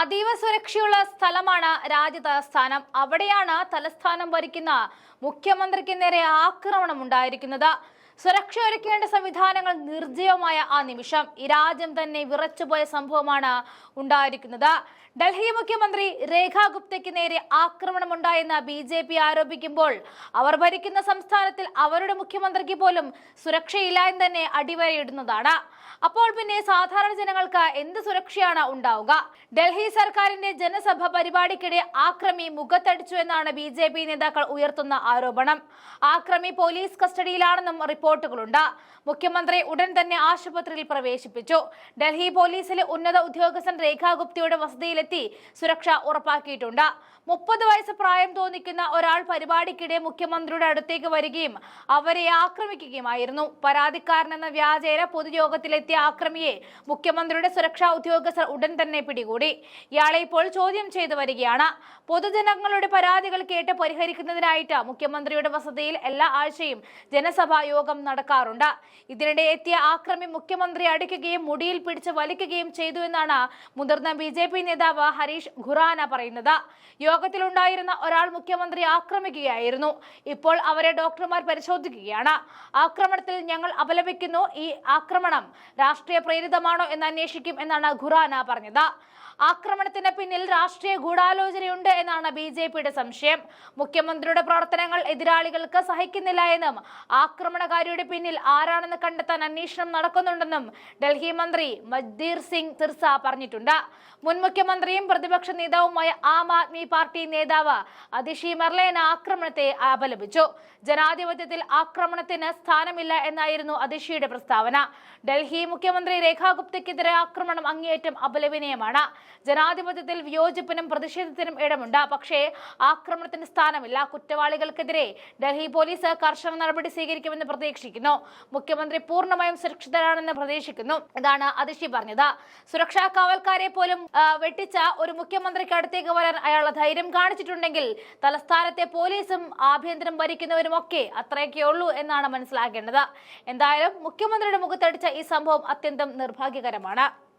അതീവ സുരക്ഷയുള്ള സ്ഥലമാണ് രാജ്യ തലസ്ഥാനം അവിടെയാണ് തലസ്ഥാനം ഭരിക്കുന്ന മുഖ്യമന്ത്രിക്ക് നേരെ ആക്രമണം ഉണ്ടായിരിക്കുന്നത്. സുരക്ഷ ഒരുക്കേണ്ട സംവിധാനങ്ങൾ നിർജീവമായ ആ നിമിഷം ഈ രാജ്യം തന്നെ വിറച്ചുപോയ സംഭവമാണ് ഉണ്ടായിരിക്കുന്നത്. ഡൽഹി മുഖ്യമന്ത്രി രേഖാ ഗുപ്തയ്ക്ക് നേരെ ആക്രമണമുണ്ടായെന്ന് ബി ജെ പി ആരോപിക്കുമ്പോൾ അവർ ഭരിക്കുന്ന സംസ്ഥാനത്തിൽ അവരുടെ മുഖ്യമന്ത്രിക്ക് പോലും സുരക്ഷയില്ല എന്ന് തന്നെ അടിവരയിടുന്നതാണ്. അപ്പോൾ പിന്നെ സാധാരണ ജനങ്ങൾക്ക് എന്ത് സുരക്ഷയാണ് ഉണ്ടാവുക? ഡൽഹി സർക്കാരിന്റെ ജനസഭ പരിപാടിക്കിടെ ആക്രമി മുഖത്തടിച്ചു എന്നാണ് ബി നേതാക്കൾ ഉയർത്തുന്ന ആരോപണം. ആക്രമി പോലീസ് കസ്റ്റഡിയിലാണെന്നും റിപ്പോർട്ടുകളുണ്ട്. മുഖ്യമന്ത്രി ഉടൻ തന്നെ ആശുപത്രിയിൽ പ്രവേശിപ്പിച്ചു. ഡൽഹി പോലീസിലെ ഉന്നത ഉദ്യോഗസ്ഥൻ രേഖാ ഗുപ്തയുടെ വസതിയിലെത്തി സുരക്ഷ ഉറപ്പാക്കിയിട്ടുണ്ട്. മുപ്പത് വയസ്സ് പ്രായം തോന്നിക്കുന്ന ഒരാൾ പരിപാടിക്കിടെ മുഖ്യമന്ത്രിയുടെ അടുത്തേക്ക് വരികയും അവരെ ആക്രമിക്കുകയുമായിരുന്നു. പരാതിക്കാരനെന്ന വ്യാജേന പൊതുയോഗത്തിലെത്തിയ ആക്രമിയെ മുഖ്യമന്ത്രിയുടെ സുരക്ഷാ ഉദ്യോഗസ്ഥർ ഉടൻ തന്നെ പിടികൂടി. ഇയാളെ ഇപ്പോൾ ചോദ്യം ചെയ്തു വരികയാണ്. പൊതുജനങ്ങളുടെ പരാതികൾ കേട്ട് പരിഹരിക്കുന്നതിനായിട്ട് മുഖ്യമന്ത്രിയുടെ വസതിയിൽ എല്ലാ ആഴ്ചയും ജനസഭാ യോഗം നടക്കാറുണ്ട്. ഇതിനിടെ എത്തിയ ആക്രമി മുഖ്യമന്ത്രി അടിക്കുകയും മുടിയിൽ പിടിച്ച് വലിക്കുകയും ചെയ്തു എന്നാണ് മുതിർന്ന ബി നേതാവ് ഹരീഷ് ഖുറാന പറയുന്നത്. യോഗത്തിലുണ്ടായിരുന്ന ഒരാൾ മുഖ്യമന്ത്രി ആക്രമിക്കുകയായിരുന്നു. ഇപ്പോൾ അവരെ ഡോക്ടർമാർ പരിശോധിക്കുകയാണ്. ആക്രമണത്തിൽ ഞങ്ങൾ അപലപിക്കുന്നു. ഈ ആക്രമണം രാഷ്ട്രീയ പ്രേരിതമാണോ എന്ന് അന്വേഷിക്കും എന്നാണ് ഖുറാന പറഞ്ഞത്. ആക്രമണത്തിന് പിന്നിൽ രാഷ്ട്രീയ ഗൂഢാലോചനയുണ്ട് എന്നാണ് ബി ജെ പിയുടെ സംശയം. മുഖ്യമന്ത്രിയുടെ പ്രവർത്തനങ്ങൾ എതിരാളികൾക്ക് സഹിക്കുന്നില്ല എന്നും ആക്രമണകാരിയുടെ പിന്നിൽ ആരാണെന്ന് കണ്ടെത്താൻ അന്വേഷണം നടക്കുന്നുണ്ടെന്നും ഡൽഹി മന്ത്രി മജ്ദീർ സിംഗ് തിർസ പറഞ്ഞിട്ടുണ്ട്. മുൻ മുഖ്യമന്ത്രിയും പ്രതിപക്ഷ നേതാവുമായ ആം ആദ്മി പാർട്ടി നേതാവ് അതിഷി മെർലേന ആക്രമണത്തെ അപലപിച്ചു. ജനാധിപത്യത്തിൽ ആക്രമണത്തിന് സ്ഥാനമില്ല എന്നായിരുന്നു അതിഷിയുടെ പ്രസ്താവന. ഡൽഹി മുഖ്യമന്ത്രി രേഖാ ഗുപ്തയ്ക്കെതിരെ ആക്രമണം അങ്ങേയറ്റം അപലപനീയമാണ്. ജനാധിപത്യത്തിൽ വിയോജിപ്പിനും പ്രതിഷേധത്തിനും ഇടമുണ്ട്. പക്ഷേ ആക്രമണത്തിന് സ്ഥാനമില്ല. കുറ്റവാളികൾക്കെതിരെ ഡൽഹി പോലീസ് കർശന നടപടി സ്വീകരിക്കുമെന്ന് പ്രതീക്ഷിക്കുന്നു. മുഖ്യമന്ത്രി പൂർണമായും സുരക്ഷിതരാണെന്ന് പ്രതീക്ഷിക്കുന്നു. ഇതാണ് അതിഷി പറഞ്ഞത്. സുരക്ഷാ കാവൽക്കാരെ പോലും വെട്ടിച്ച ഒരു മുഖ്യമന്ത്രിക്ക് അടുത്തേക്ക് വരാൻ അയാൾ ധൈര്യം കാണിച്ചിട്ടുണ്ടെങ്കിൽ തലസ്ഥാനത്തെ പോലീസും ആഭ്യന്തരം ഭരിക്കുന്നവരും ഒക്കെ അത്രയൊക്കെ ഉള്ളൂ എന്നാണ് മനസ്സിലാക്കേണ്ടത്. എന്തായാലും മുഖ്യമന്ത്രിയുടെ മുഖത്തടിച്ച ഈ സംഭവം അത്യന്തം നിർഭാഗ്യകരമാണ്.